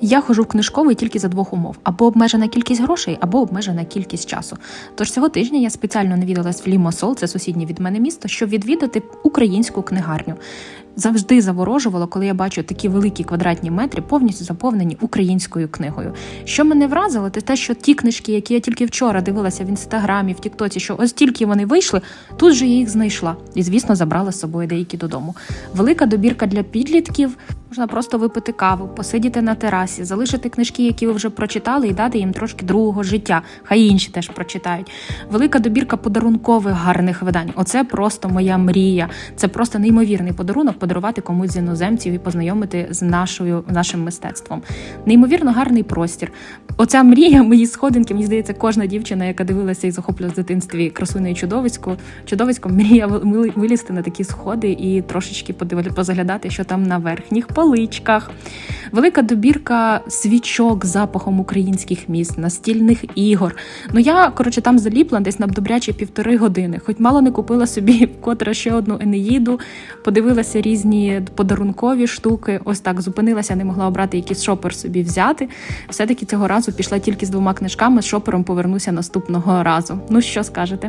Я хожу в книжковий тільки за двох умов: або обмежена кількість грошей, або обмежена кількість часу. Тож цього тижня я спеціально навідалась в Лімосол, це сусіднє від мене місто, щоб відвідати українську книгарню. Завжди заворожувало, коли я бачу такі великі квадратні метри, повністю заповнені українською книгою. Що мене вразило, це те, що ті книжки, які я тільки вчора дивилася в інстаграмі, в Тіктоці, що ось тільки вони вийшли, тут же я їх знайшла. І, звісно, забрала з собою деякі додому. Велика добірка для підлітків. Можна просто випити каву, посидіти на терасі, залишити книжки, які ви вже прочитали, і дати їм трошки другого життя. Хай інші теж прочитають. Велика добірка подарункових гарних видань. Оце просто моя мрія. Це просто неймовірний подарунок подарувати комусь з іноземців і познайомити з нашою нашим мистецтвом. Неймовірно гарний простір. Оця мрія, мої сходинки. Мені здається, кожна дівчина, яка дивилася і захоплювалася в дитинстві красунею чудовисько, чудовисько мрія вилізти на такі сходи і трошечки подивити, позаглядати, що там на верхніх поличках. Велика добірка свічок запахом українських міст, настільних ігор. Ну я коротше там заліпла десь на добрячі півтори години. Хоч мало не купила собі вкотре ще одну енеїду, подивилася різні подарункові штуки. Ось так зупинилася, не могла обрати якийсь шопер собі взяти. Все таки цього разу пішла тільки з двома книжками. З шопером повернуся наступного разу. Ну що скажете?